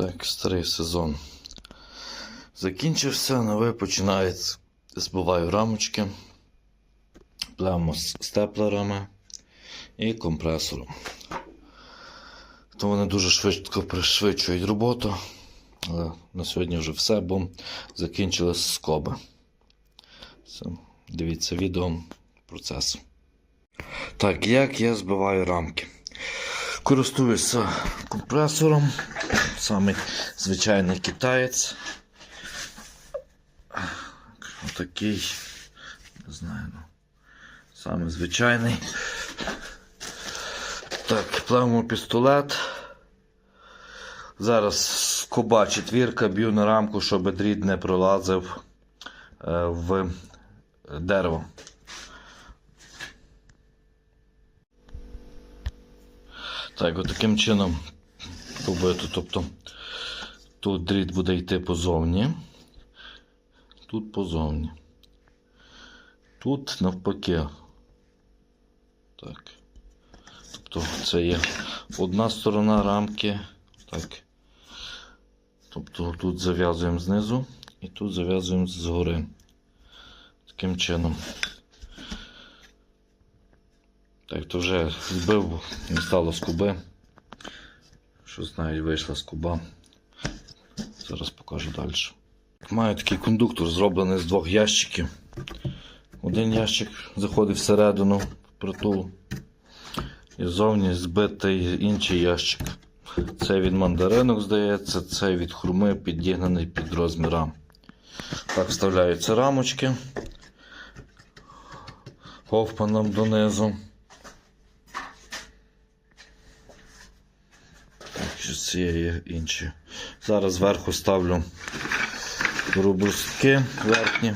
Так, старий сезон закінчився, новий починається. Збиваю рамочки, племо з степлерами і компресором. То вони дуже швидко пришвидшують роботу. Але на сьогодні вже все, бо закінчились скоби. Все. Дивіться відео процес. Так, як я збиваю рамки? Користуюся компресором, самий звичайний китаєць. Отакий, не знаю, ну, самий звичайний. Так, плавимо пістолет. Зараз скоба четвірка, б'ю на рамку, щоб дріт не пролазив е, в дерево. Так, от таким чином робити. Тобто тут дріт буде йти позовні, тут позовні. Тут навпаки. Так. Тобто це є одна сторона рамки. Так. Тобто тут зав'язуємо знизу і тут зав'язуємо згори. Таким чином. Так, то вже збив, не стало скуби. Щось навіть вийшла скуба. Зараз покажу далі. Маю такий кондуктор, зроблений з двох ящиків. Один ящик заходить всередину притул. І зовні збитий інший ящик. Цей від мандаринок, здається, цей від хурми підігнаний під розмірам. Так вставляються рамочки. Говпаном донизу. Так, що з цієї інші. Зараз зверху ставлю бруски верхні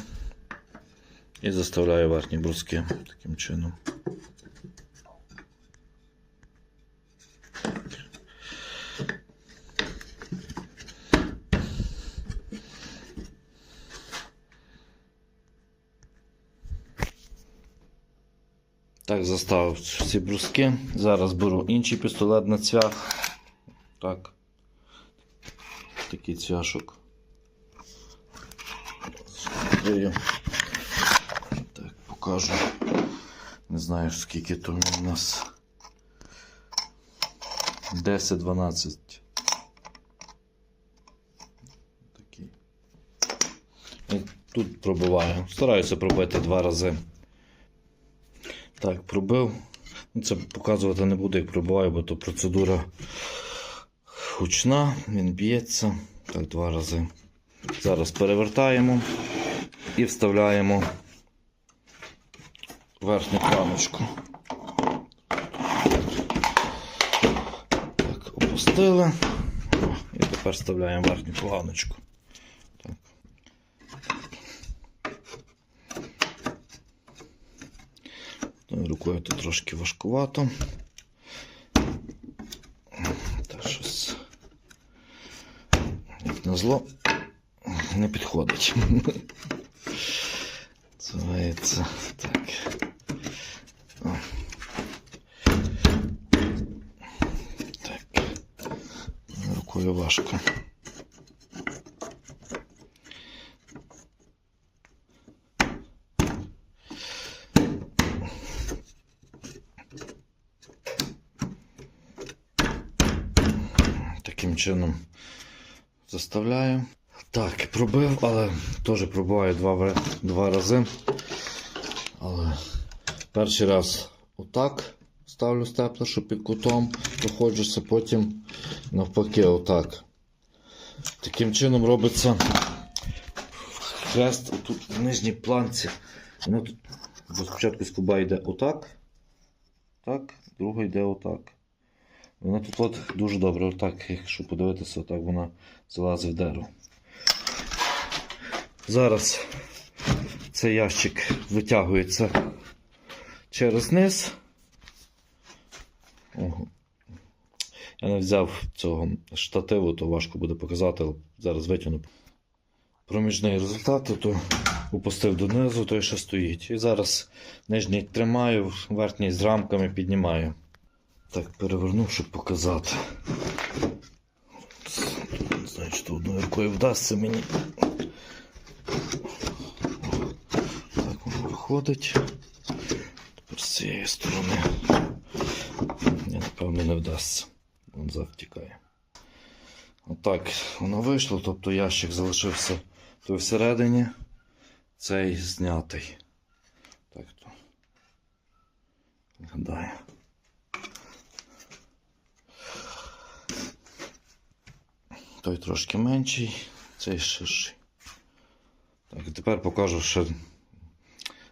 і заставляю верхні бруски таким чином. Так, заставив всі бруски. Зараз беру інший пістолет на цвях. Так. Такий цвяшок. Так, покажу. Не знаю, скільки то у нас. 10-12. Такий. Тут пробиваю. Стараюся пробити два рази. Так, пробив. Ну, Це показувати не буду, як пробиваю, бо то процедура гучна, він б'ється. Так, два рази. Зараз перевертаємо і вставляємо верхню планочку. Так, опустили. І тепер вставляємо верхню планочку. Ну, Рукою тут трошки важкувато. Та щось, як назло, не підходить. Називається так. Так. Рукою важко. Таким чином заставляю. Так, пробив, але теж пробуваю два, два рази. Але перший раз отак ставлю степлер, що під кутом проходжуся, потім навпаки отак. Таким чином робиться хрест тут в нижній планці. Воно тут спочатку скуба йде отак, так, друга йде отак. Вона тут от дуже добре, отак, якщо подивитися, отак вона залазить в дерево. Зараз цей ящик витягується через низ. Я не взяв цього штативу, то важко буде показати, але зараз витягну. Проміжний результат, то опустив донизу, той ще стоїть. І зараз нижній тримаю, верхній з рамками піднімаю. Так, перевернув, щоб показати. рукою вдасться мені. Так воно виходить. Тепер з цієї сторони. Ні, напевно, не вдасться. Він завтікає. Отак воно вийшло, тобто ящик залишився той всередині, цей знятий. Так то виглядає. Той трошки менший, цей ширший. Так, і тепер покажу ще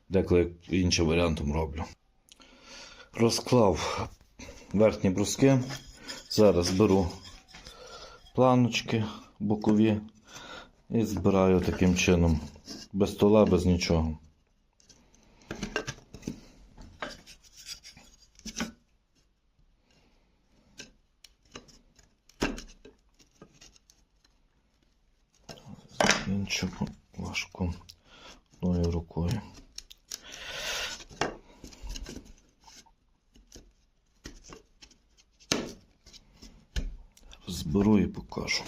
деколи іншим варіантом роблю. Розклав верхні бруски. Зараз беру планочки бокові і збираю таким чином. Без стола, без нічого. Іншому важко одною рукою. Зберу і покажу.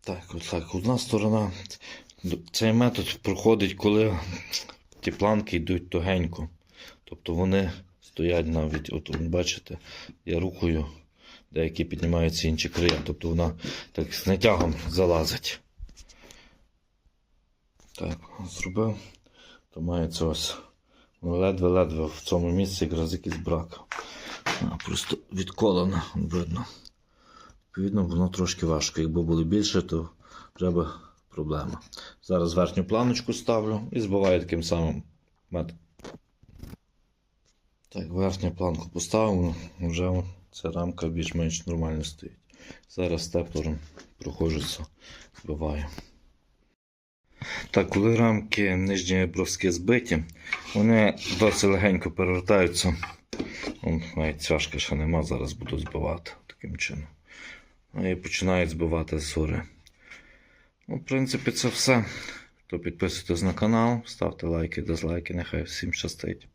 Так, отак. Одна сторона. Цей метод проходить, коли ті планки йдуть тугенько. Тобто вони стоять навіть, от бачите, я рукою, деякі піднімаються інші края. Тобто вона так з натягом залазить. Так, зробив. То мається ось. Ледве-ледве в цьому місці якраз якийсь брак. Просто відколено, видно. Відповідно, воно трошки важко. Якби було більше, то вже би проблема. Зараз верхню планочку ставлю і збиваю таким самим методом. Так, верхню планку поставив, вже ця рамка більш-менш нормально стоїть. Зараз степлером проходжуся, збиваю. Так, коли рамки нижні бровські збиті, вони досить легенько перевертаються. Вон, навіть цвяшки ще нема, зараз буду збивати таким чином. Ну, І починають збивати зори. Ну, в принципі, це все. То підписуйтесь на канал, ставте лайки, дизлайки, нехай всім щастить.